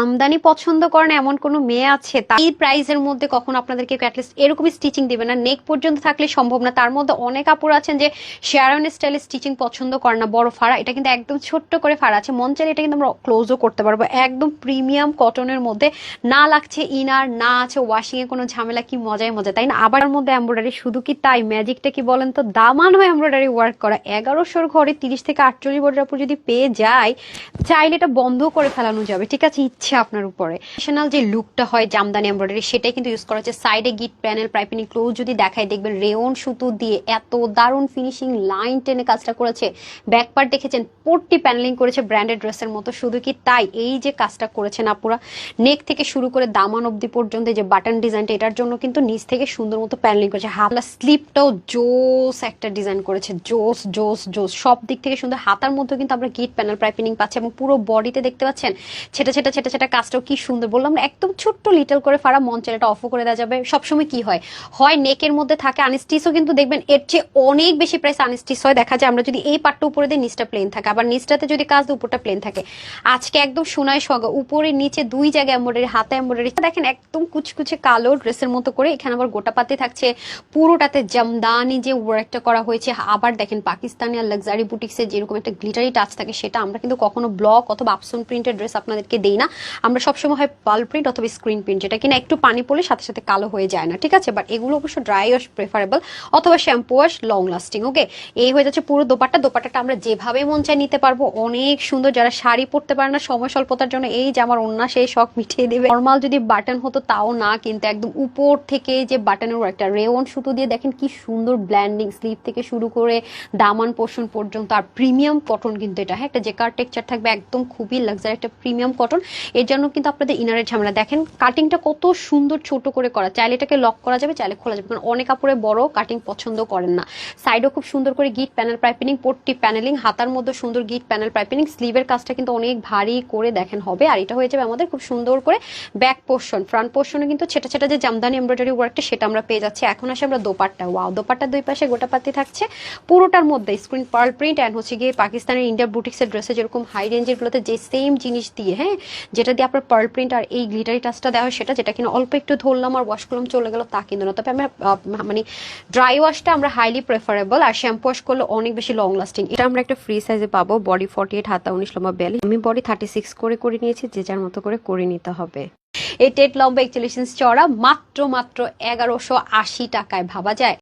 আমদানি পছন্দ করেন এমন কোনো মেয়ে আছে এই প্রাইসের মধ্যে কখন আপনাদেরকে অ্যাটলিস্ট এরকমই স্টিচিং দিবে না। নেক পর্যন্ত থাকলে সম্ভব না। তার মধ্যে অনেক আপুরা আছেন যে শেয়ারন স্টাইলে স্টিচিং পছন্দ করে না। বড় ফাড়া, এটা কিন্তু একদম ছোট্ট করে ফাড়া আছে। মন চাইলে এটা কিন্তু আমরা ক্লোজও করতে পারব। একদম প্রিমিয়াম কটনের মধ্যে না লাগছে ইনার না আছে ওয়াশিংয়ে কোনো ঝামেলা, কি মজায় মজা, তাই না? আবার মধ্যে এমব্রয়ডারি শুধু কি তাই? ম্যাজিকটা কি বলেন তো? দামান হয় এমব্রয়ডারি ওয়ার্ক করা। এগারোশোর ঘরে তিরিশ থেকে আটচল্লিশ আপু যদি পেয়ে যায়, চাইলে এটা বন্ধ করে ফেলানো যাবে। ঠিক আছে? ইচ্ছে আপনার উপরে। ট্রেডিশনাল যে লুকটা হয় জামদানি এমব্রয়ডারি সেটাই কিন্তু ইউজ করা হচ্ছে। সাইডে গিট প্যানেল প্রাইপিনি ক্লোজ যদি দেখায়, দেখবেন রেওন সুতো দিয়ে এত দারুণ ফিনিশিং লাইন টেনে কাজটা করেছে। ব্যাক পার্ট দেখেছেন, পট্টি প্যানেলিং করেছে ব্র্যান্ডেড ড্রেসের মতো। শুধু কি তাই? এই যে কাজটা করেছেন আপুরা নেক থেকে শুরু করে দামান অবধি পর্যন্ত যে বাটন ডিজাইনটা এটার জন্য কিন্তু নিচ থেকে সুন্দর মতো প্যানেলিং করেছে। হাতলা স্লিপটাও জোস একটা ডিজাইন করেছে। জোস জোস জোস। সব দিক থেকে সুন্দর। হাতার মধ্যে কিন্তু আমরা গিট প্যানেল প্রাইপিনিং পাচ্ছি এবং পুরো বডিতে দেখতে পাচ্ছেন, ছেটা ছেটা ছেটা ছেটা কাজটাও কি সুন্দর বললাম একদম ছোট্ট লিটল করে ফাড়া মঞ্চের এটা অফও করে দেওয়া যাবে। সবসময় কি হয়? হয় নেকের মধ্যে থাকে আনস্টিসও কিন্তু দেখবেন এর চেয়ে অনেক বেশি প্রাইস আনস্টিস হয়। দেখা যায় আমরা যদি এই পাটটা উপরে দিই নিচটা প্লেন থাকে, আবার নিচটাতে যদি কাজ উপরটা প্লেন থাকে। আজকে একদম সোনায় সগা, উপরে, নিচে দুই জায়গায় এম্বয়ডারি হাতে এম্বয়ডারি দেখেন একদম কুচকুচে কালো ড্রেসের মতো করে এখানে আবার গোটা পাতে থাকছে। পুরোটাতে জামদানি যে ওয়ার্কটা করা হয়েছে, আবার দেখেন পাকিস্তানি আর লাক্সারি বুটিক্সে যেরকম একটা গ্লিটারি টাচ থাকে, সেটা আমরা কিন্তু কখনো ব্লক অথবা আপসন প্রিন্টের ড্রেস আপনাদেরকে দেই না। আমরা সবসময় হয় পাল প্রিন্ট অথবা স্ক্রিন প্রিন্ট যেটা কিনা একটু পানি পড়লে সাথে সাথে কালো হয়ে যায় না, ঠিক আছে? বাট এগুলো অবশ্য ড্রাই ওয়াশ প্রেফারেবল অথবা shampoo wash long lasting okay এই হয়ে যাচ্ছে পুরো দোপাট্টা। দোপাট্টাটা আমরা যেভাবে মন চাই নিতে পারব, অনেক সুন্দর। যারা শাড়ি পরতে পারে না, সময় স্বল্পতার জন্য এই যে আমার অন্য সেই শখ মিটিয়ে দেবে। নর্মাল যদি বাটন হতো, তাও না কিন্তু। একদম উপর থেকে যে বাটনের একটা রেওন সুতো দিয়ে দেখেন কি সুন্দর ব্ল্যান্ডিং স্লিপ থেকে শুরু করে দামান পোষণ পর্যন্ত। আর প্রিমিয়াম কটন কিন্তু এটা হ্যাঁ? একটা জেকার টেক্সচার থাকবে, একদম খুবই লাক্সারি একটা প্রিমিয়াম কটন এর জন্য কিন্তু আপনাদের ইনারের ঝামেলা। দেখেন কাটিংটা কত সুন্দর ছোট করে করা। চাইলে এটাকে লক করা যাবে, চাইলে খোলা যাবে। কারণ অনেক কাপড়ে বড় কাটিং পছন্দ করেন না। সাইডও খুব সুন্দর করে গিট প্যানেল পাইপিনিং পট্টি প্যানেলিং হাতার মধ্যে সুন্দর গিট প্যানেল প্রাইপিনিং স্লিভের কাজটা কিন্তু অনেক ভারী করে দেখেন হবে। আর এটা হয়ে যাবে আমাদের খুব সুন্দর করে ব্যাক পোর্শন ফ্রন্ট পোর্শনে কিন্তু ছেটা ছেটা যে জামদানি এমব্রয়ডারি ওয়ার্কটা সেটা আমরা পেয়ে যাচ্ছি। এখন আসে আমরা দোপাট্টা। ওয়াও দোপাট্টার দুই পাশে গোটা পাতি থাকছে। পুরোটার মধ্যে স্ক্রিন পার্ল প্রিন্ট অ্যান্ড হচ্ছে গিয়ে পাকিস্তানের ইন্ডিয়া বুটিক্সের ড্রেসে যেরকম হাই রেঞ্জের গুলোতে যে সেম জিনিস দিয়ে হ্যাঁ যেটা দিয়ে আপনার পার্ল প্রিন্ট আর এই গ্লিটারি টাচটা দেওয়া হয়, সেটা যেটা কিনা অল্প একটু ধরলাম আর ওয়াশ করলাম, চলে গেল তা কিন্তু। না তবে আমরা মানে ড্রাই ওয়াশটা আমরা হাইলি প্রেফারেবল আর শ্যাম্পু ওয়াশ করলে অনেক বেশি লং লাস্টিং এটা আমরা একটা ফ্রি সাইজে পাবো বডি ফর্টি এইট হাতা উনিশ লম্বা বেল আমি বডি থার্টি সিক্স করে করে নিয়েছি, যে যার মতো করে করে নিতে হবে। এই টেট লম্বা একচল্লিশ ইঞ্চ চড়া মাত্র মাত্র এগারোশো আশি টাকায় ভাবা যায়।